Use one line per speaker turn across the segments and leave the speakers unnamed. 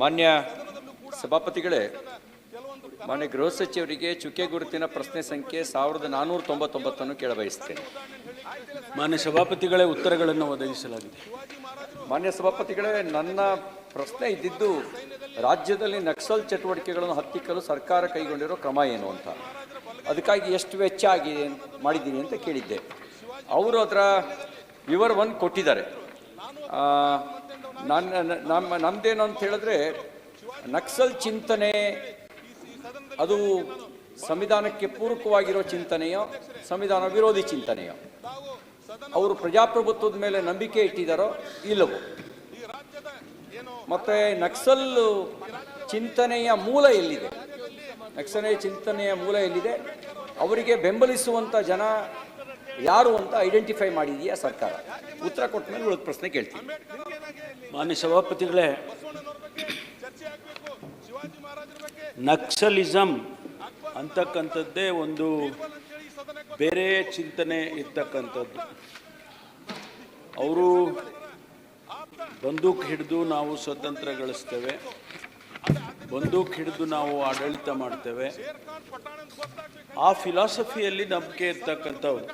ಮಾನ್ಯ ಸಭಾಪತಿಗಳೇ ಮಾನ್ಯ ಗೃಹ ಸಚಿವರಿಗೆ ಚುಕ್ಕೆ ಗುರುತಿನ ಪ್ರಶ್ನೆ ಸಂಖ್ಯೆ ಸಾವಿರದ ನಾನೂರ ತೊಂಬತ್ತೊಂಬತ್ತನ್ನು ಕೇಳಬಯಸ್ತೇನೆ
ಮಾನ್ಯ ಸಭಾಪತಿಗಳೇ ಉತ್ತರಗಳನ್ನು ಒದಗಿಸಲಾಗಿದೆ.
ಮಾನ್ಯ ಸಭಾಪತಿಗಳೇ ನನ್ನ ಪ್ರಶ್ನೆ ಇದ್ದಿದ್ದು ರಾಜ್ಯದಲ್ಲಿ ನಕ್ಸಲ್ ಚಟುವಟಿಕೆಗಳನ್ನು ಹತ್ತಿಕ್ಕಲು ಸರ್ಕಾರ ಕೈಗೊಂಡಿರೋ ಕ್ರಮ ಏನು ಅಂತ. ಅದಕ್ಕಾಗಿ ಎಷ್ಟು ವೆಚ್ಚ ಆಗಿದೆ ಮಾಡಿದ್ದೀನಿ ಅಂತ ಕೇಳಿದ್ದೆ. ಅವರು ಅದರ ವಿವರವನ್ನು ಕೊಟ್ಟಿದ್ದಾರೆ. ನನ್ನ, ನಮ್ಮ ನಮ್ಮದೇನು ಅಂತ ಹೇಳಿದ್ರೆ ನಕ್ಸಲ್ ಚಿಂತನೆ ಅದು ಸಂವಿಧಾನಕ್ಕೆ ಪೂರಕವಾಗಿರೋ ಚಿಂತನೆಯೋ, ಸಂವಿಧಾನ ವಿರೋಧಿ ಚಿಂತನೆಯೋ? ಅವರು ಪ್ರಜಾಪ್ರಭುತ್ವದ ಮೇಲೆ ನಂಬಿಕೆ ಇಟ್ಟಿದ್ದಾರೋ ಇಲ್ಲವೋ? ಮತ್ತೆ ನಕ್ಸಲ್ ಚಿಂತನೆಯ ಮೂಲ ಎಲ್ಲಿದೆ? ನಕ್ಸಲೆಯ ಚಿಂತನೆಯ ಮೂಲ ಎಲ್ಲಿದೆ? ಅವರಿಗೆ ಬೆಂಬಲಿಸುವಂಥ ಜನ ಯಾರು ಅಂತ ಐಡೆಂಟಿಫೈ ಮಾಡಿದೆಯಾ ಸರ್ಕಾರ? ಉತ್ತರ ಕೊಟ್ಟ ಮೇಲೆ ಉಳಿದ ಪ್ರಶ್ನೆ ಕೇಳ್ತೀನಿ.
ಮಾನ್ಯ ಸಭಾಪತಿಗಳೇ ನಕ್ಸಲಿಸಮ್ ಅಂತಕ್ಕಂಥದ್ದೇ ಒಂದು ಬೇರೆ ಚಿಂತನೆ ಇರ್ತಕ್ಕಂಥದ್ದು. ಅವರು ಬಂದೂಕು ಹಿಡಿದು ನಾವು ಸ್ವತಂತ್ರ ಗಳಿಸ್ತೇವೆ, ಬಂದೂಕ್ ಹಿಡಿದು ನಾವು ಆಡಳಿತ ಮಾಡ್ತೇವೆ. ಆ ಫಿಲಾಸಫಿಯಲ್ಲಿ ನಂಬಿಕೆ ಇರ್ತಕ್ಕಂಥವ್ರು.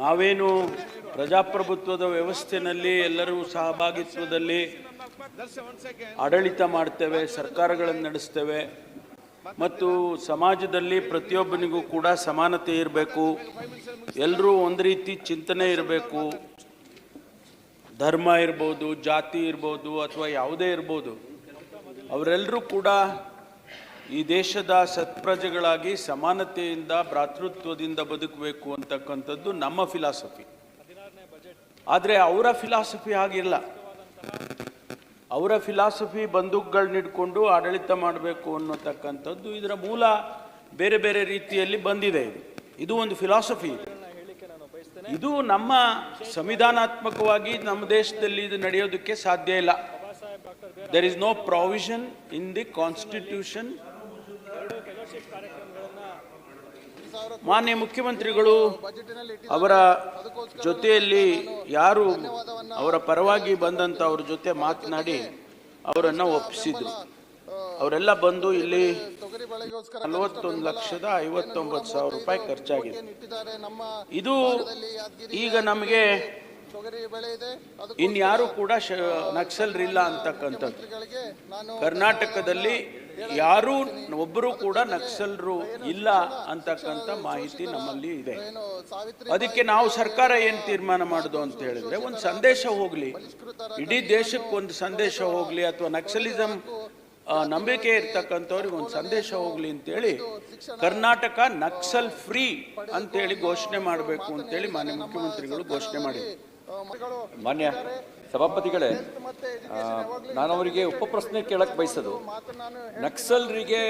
ನಾವೇನು ಪ್ರಜಾಪ್ರಭುತ್ವದ ವ್ಯವಸ್ಥೆಯಲ್ಲಿ ಎಲ್ಲರೂ ಸಹಭಾಗಿತ್ವದಲ್ಲಿ ಆಡಳಿತ ಮಾಡ್ತೇವೆ, ಸರ್ಕಾರಗಳನ್ನು ನಡೆಸ್ತೇವೆ ಮತ್ತು ಸಮಾಜದಲ್ಲಿ ಪ್ರತಿಯೊಬ್ಬನಿಗೂ ಕೂಡ ಸಮಾನತೆ ಇರಬೇಕು, ಎಲ್ಲರೂ ಒಂದು ರೀತಿ ಚಿಂತನೆ ಇರಬೇಕು. ಧರ್ಮ ಇರ್ಬೋದು, ಜಾತಿ ಇರ್ಬೋದು ಅಥವಾ ಯಾವುದೇ ಇರ್ಬೋದು, ಅವರೆಲ್ಲರೂ ಕೂಡ ಈ ದೇಶದ ಸತ್ಪ್ರಜೆಗಳಾಗಿ ಸಮಾನತೆಯಿಂದ, ಭ್ರಾತೃತ್ವದಿಂದ ಬದುಕಬೇಕು ಅಂತಕ್ಕಂಥದ್ದು ನಮ್ಮ ಫಿಲಾಸಫಿ ಆದರೆ ಅವರ ಫಿಲಾಸಫಿ ಆಗಿಲ್ಲ ಅವರ ಫಿಲಾಸಫಿ ಬಂದೂಕುಗಳನ್ನ ಹಿಡ್ಕೊಂಡು ಆಡಳಿತ ಮಾಡಬೇಕು ಅನ್ನೋತಕ್ಕಂಥದ್ದು ಇದರ ಮೂಲ ಬೇರೆ ಬೇರೆ ರೀತಿಯಲ್ಲಿ ಬಂದಿದೆ ಇದು. ಇದು ಒಂದು ಫಿಲಾಸಫಿ ಇದೆ. ಇದು ನಮ್ಮ ಸಂವಿಧಾನಾತ್ಮಕವಾಗಿ ನಮ್ಮ ದೇಶದಲ್ಲಿ ಇದು ನಡೆಯೋದಕ್ಕೆ ಸಾಧ್ಯ ಇಲ್ಲ. There is no provision in the constitution ಮಾನ್ಯ ಮುಖ್ಯಮಂತ್ರಿಗಳು, ಅವರ ಜೊತೆಯಲ್ಲಿ ಯಾರು ಅವರ ಪರವಾಗಿ ಬಂದಂತ ಅವ್ರ ಜೊತೆ ಮಾತನಾಡಿ ಅವರನ್ನ ಒಪ್ಪಿಸಿದ್ರು. ಅವರೆಲ್ಲ ಬಂದು ಇಲ್ಲಿ ನಲವತ್ತೊಂದು ಲಕ್ಷದ ಐವತ್ತೊಂಬತ್ತು ಸಾವಿರ ರೂಪಾಯಿ ಖರ್ಚಾಗಿದೆ. ಇದು ಈಗ ನಮಗೆ ಇನ್ಯಾರು ಕೂಡ ನಕ್ಸಲ್ರಿಲ್ಲ ಅಂತಕ್ಕಂಥದ್ದು. ಕರ್ನಾಟಕದಲ್ಲಿ ಯಾರೂ ಒಬ್ಬರು ಕೂಡ ನಕ್ಸಲ್ರು ಇಲ್ಲ ಅಂತಕ್ಕಂಥ ಮಾಹಿತಿ ನಮ್ಮಲ್ಲಿ ಇದೆ. ಅದಕ್ಕೆ ನಾವು ಸರ್ಕಾರ ಏನು ತೀರ್ಮಾನ ಮಾಡುದು ಅಂತ ಹೇಳಿದ್ರೆ ಒಂದು ಸಂದೇಶ ಹೋಗ್ಲಿ. ಇಡೀ ದೇಶಕ್ಕೆ ಒಂದು ಸಂದೇಶ ಹೋಗ್ಲಿ ಅಥವಾ ನಕ್ಸಲಿಸಂ ನಂಬಿಕೆ ಇರ್ತಕ್ಕಂಥವ್ರಿಗೆ ಒಂದು ಸಂದೇಶ ಹೋಗ್ಲಿ ಅಂತೇಳಿ ಕರ್ನಾಟಕ ನಕ್ಸಲ್ ಫ್ರೀ ಅಂತೇಳಿ ಘೋಷಣೆ ಮಾಡಬೇಕು ಅಂತೇಳಿ ಮಾನ್ಯ ಮುಖ್ಯಮಂತ್ರಿಗಳು ಘೋಷಣೆ ಮಾಡಿದ್ರು.
ಮಾನ್ಯ ಸಭಾಪತಿಗಳೇ ನಾನು ಅವರಿಗೆ ಉಪ ಪ್ರಶ್ನೆ ಕೇಳಕ್ ಬಯಸೋದು. ನಕ್ಸಲರಿಗೆ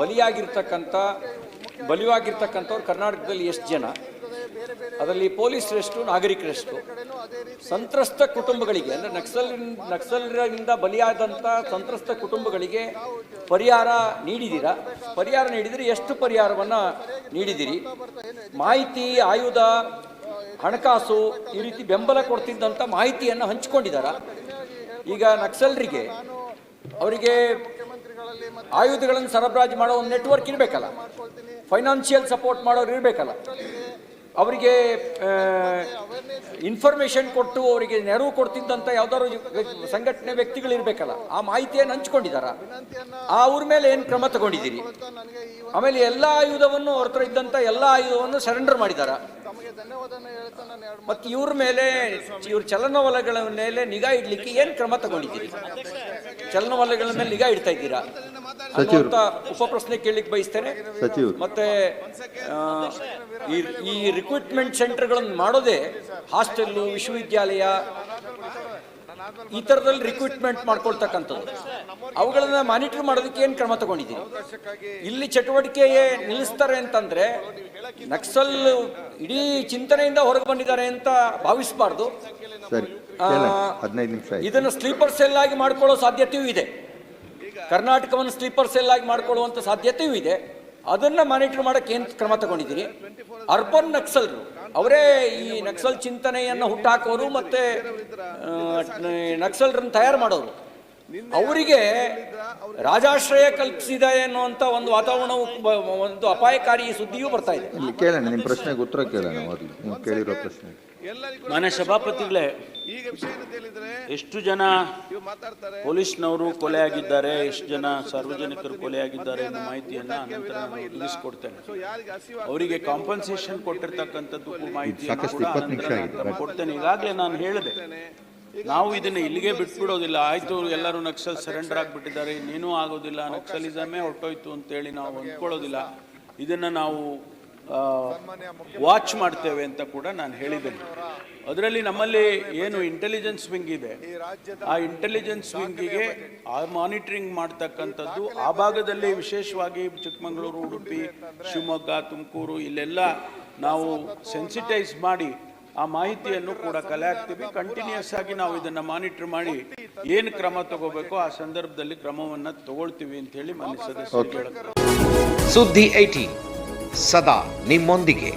ಬಲಿಯಾಗಿರ್ತಕ್ಕಂಥ ಬಲಿಯಾಗಿರ್ತಕ್ಕಂಥವ್ರು ಕರ್ನಾಟಕದಲ್ಲಿ ಎಷ್ಟು ಜನ? ಅದರಲ್ಲಿ ಪೊಲೀಸರೆಷ್ಟು, ನಾಗರಿಕರೆಷ್ಟು. ಸಂತ್ರಸ್ತ ಕುಟುಂಬಗಳಿಗೆ, ಅಂದರೆ ನಕ್ಸಲ್ ನಕ್ಸಲರಿಂದ ಬಲಿಯಾದಂಥ ಸಂತ್ರಸ್ತ ಕುಟುಂಬಗಳಿಗೆ ಪರಿಹಾರ ನೀಡಿದ್ದೀರಾ ಪರಿಹಾರ ನೀಡಿದರೆ ಎಷ್ಟು ಪರಿಹಾರವನ್ನು ನೀಡಿದಿರಿ? ಮಾಹಿತಿ ಆಯುಧ ಹಣಕಾಸು ಈ ರೀತಿ ಬೆಂಬಲ ಕೊಡ್ತಿದ್ದಂಥ ಮಾಹಿತಿಯನ್ನು ಹಂಚಿಕೊಂಡಿದ್ದಾರ ಈಗ ನಕ್ಸಲರಿಗೆ ಅವರಿಗೆ ಆಯುಧಗಳನ್ನು ಸರಬರಾಜು ಮಾಡೋ ಒಂದು ನೆಟ್ವರ್ಕ್ ಇರಬೇಕಲ್ಲ. ಫೈನಾನ್ಷಿಯಲ್ ಸಪೋರ್ಟ್ ಮಾಡೋರು ಇರಬೇಕಲ್ಲ. ಅವರಿಗೆ ಇನ್ಫಾರ್ಮೇಷನ್ ಕೊಟ್ಟು ಅವರಿಗೆ ನೆರವು ಕೊಡ್ತಿದ್ದಂಥ ಯಾವ್ದಾದ್ರು ಸಂಘಟನೆ ವ್ಯಕ್ತಿಗಳು ಇರಬೇಕಲ್ಲ ಆ ಮಾಹಿತಿಯನ್ನು ಹಂಚ್ಕೊಂಡಿದ್ದಾರ? ಆ ಅವ್ರ ಮೇಲೆ ಏನು ಕ್ರಮ ತಗೊಂಡಿದ್ದೀರಿ? ಆಮೇಲೆ ಎಲ್ಲ ಆಯುಧವನ್ನು ಅವ್ರ ಹತ್ರ ಇದ್ದಂಥ ಎಲ್ಲ ಆಯುಧವನ್ನು ಸರೆಂಡರ್ ಮಾಡಿದಾರ ಮತ್ತು ಇವ್ರ ಮೇಲೆ, ಇವ್ರ ಚಲನವಲಗಳ ಮೇಲೆ ನಿಗಾ ಇಡ್ಲಿಕ್ಕೆ ಏನು ಕ್ರಮ ತಗೊಂಡಿದ್ದೀರಿ? ಚಲನವಲಗಳ ಮೇಲೆ ನಿಗಾ ಇಡ್ತಾ ಇದ್ದೀರಾ? ಅನ್ನುವಂಥ ಉಪ ಪ್ರಶ್ನೆ ಕೇಳಲಿಕ್ಕೆ ಬಯಸ್ತೇನೆ. ಮತ್ತೆ ಈ ಸೆಂಟರ್ ಸೆಂಟರ್ಗಳನ್ನು ಮಾಡೋದೇ ಹಾಸ್ಟೆಲ್ಲು ವಿಶ್ವವಿದ್ಯಾಲಯ ಈ ಥರದಲ್ಲಿ ರಿಕ್ರೂಟ್ಮೆಂಟ್ ಮಾಡ್ಕೊಳ್ತಕ್ಕಂಥದ್ದು. ಅವುಗಳನ್ನ ಮಾನಿಟರ್ ಮಾಡೋದಕ್ಕೆ ಏನು ಕ್ರಮ ತಗೊಂಡಿದ್ದೀನಿ ಇಲ್ಲಿ ಚಟುವಟಿಕೆ ನಿಲ್ಲಿಸ್ತಾರೆ ಅಂತಂದ್ರೆ ನಕ್ಸಲ್ ಇಡೀ ಚಿಂತನೆಯಿಂದ ಹೊರಗೆ ಬಂದಿದ್ದಾರೆ ಅಂತ ಭಾವಿಸಬಾರ್ದು. ಇದನ್ನು ಸ್ಲೀಪರ್ ಸೆಲ್ ಆಗಿ ಮಾಡ್ಕೊಳ್ಳೋ ಸಾಧ್ಯತೆಯೂ ಇದೆ. ಕರ್ನಾಟಕವನ್ನು ಸ್ಲೀಪರ್ ಸೆಲ್ ಆಗಿ ಮಾಡ್ಕೊಳ್ಳುವಂಥ ಸಾಧ್ಯತೆಯೂ ಇದೆ. ಅದನ್ನ ಮಾನಿಟರ್ ಮಾಡಕ್ಕೆ ಏನು ಕ್ರಮ ತಗೊಂಡಿದ್ದೀರಿ? ಅರ್ಬನ್ ನಕ್ಸಲ್ರು, ಅವರೇ ಈ ನಕ್ಸಲ್ ಚಿಂತನೆಯನ್ನು ಹುಟ್ಟಾಕೋರು ಮತ್ತೆ ನಕ್ಸಲ್ರನ್ನು ತಯಾರು ಮಾಡೋರು. ಅವರಿಗೆ ರಾಜಾಶ್ರಯ ಕಲ್ಪಿಸಿದ ಅನ್ನುವಂಥ ಒಂದು ವಾತಾವರಣವು ಒಂದು ಅಪಾಯಕಾರಿ ಸುದ್ದಿಯೂ ಬರ್ತಾ ಇದೆ.
ಕೇಳೋಣ, ನಿಮ್ಮ ಪ್ರಶ್ನೆಗೆ ಉತ್ತರ ಕೇಳೋಣ ಕೇಳಿರೋ ಪ್ರಶ್ನೆ
ಎಲ್ಲರಿಗೂ
ಮಾನ್ಯ ಸಭಾಪತಿಗಳೇ
ಈಗ
ಎಷ್ಟು ಜನ ಪೊಲೀಸ್ನವರು ಕೊಲೆಯಾಗಿದ್ದಾರೆ ಎಷ್ಟು ಜನ ಸಾರ್ವಜನಿಕರು ಕೊಲೆಯಾಗಿದ್ದಾರೆ ಅನ್ನೋ ಮಾಹಿತಿಯನ್ನ ನಂತರ
ಯಾರಿಗೆ
ಅವರಿಗೆ ಕಾಂಪನ್ಸೇಷನ್ ಕೊಟ್ಟಿರ್ತಕ್ಕಂಥದ್ದು ಮಾಹಿತಿ ಕೊಡ್ತೇನೆ. ಈಗಾಗಲೇ ನಾನು ಹೇಳಿದೆ. ನಾವು ಇದನ್ನ ಇಲ್ಲಿಗೆ ಬಿಟ್ಬಿಡೋದಿಲ್ಲ. ಆಯ್ತು ಎಲ್ಲರೂ ನಕ್ಸಲ್ ಸರೆಂಡರ್ ಆಗಿಬಿಟ್ಟಿದ್ದಾರೆ. ಇನ್ನೇನೂ ಆಗೋದಿಲ್ಲ. ನಕ್ಸಲಿಸಮೇ ಹೊರಟೋಯ್ತು ಅಂತೇಳಿ ನಾವು ಅಂದ್ಕೊಳ್ಳೋದಿಲ್ಲ. ಇದನ್ನ ನಾವು ವಾಚ್ ಮಾಡ್ತೇವೆ ಅಂತ ಕೂಡ ನಾನು ಹೇಳಿದ್ದೇನೆ. ಅದರಲ್ಲಿ ನಮ್ಮಲ್ಲಿ ಏನು ಇಂಟೆಲಿಜೆನ್ಸ್ ವಿಂಗ್ ಇದೆ. ಆ ಇಂಟೆಲಿಜೆನ್ಸ್ ವಿಂಗಿಗೆ ಆ ಮಾನಿಟರಿಂಗ್ ಮಾಡ್ತಕ್ಕಂಥದ್ದು ಆ ಭಾಗದಲ್ಲಿ ವಿಶೇಷವಾಗಿ ಚಿಕ್ಕಮಗಳೂರು ಉಡುಪಿ ಶಿವಮೊಗ್ಗ ತುಮಕೂರು ಇಲ್ಲೆಲ್ಲ ನಾವು ಸೆನ್ಸಿಟೈಸ್ ಮಾಡಿ ಆ ಮಾಹಿತಿಯನ್ನು ಕೂಡ ಕಲೆ ಹಾಕ್ತೀವಿ. ಕಂಟಿನ್ಯೂಸ್ ಆಗಿ ನಾವು ಇದನ್ನ ಮಾನಿಟರ್ ಮಾಡಿ ಏನು ಕ್ರಮ ತಗೋಬೇಕು ಆ ಸಂದರ್ಭದಲ್ಲಿ ಕ್ರಮವನ್ನ ತಗೊಳ್ತೀವಿ ಅಂತ ಹೇಳಿ ಮಾನ್ಯ ಸದಸ್ಯರು
ಸುದ್ದಿ ಏಟಿ ಸದಾ ನಿಮ್ಮೊಂದಿಗೆ.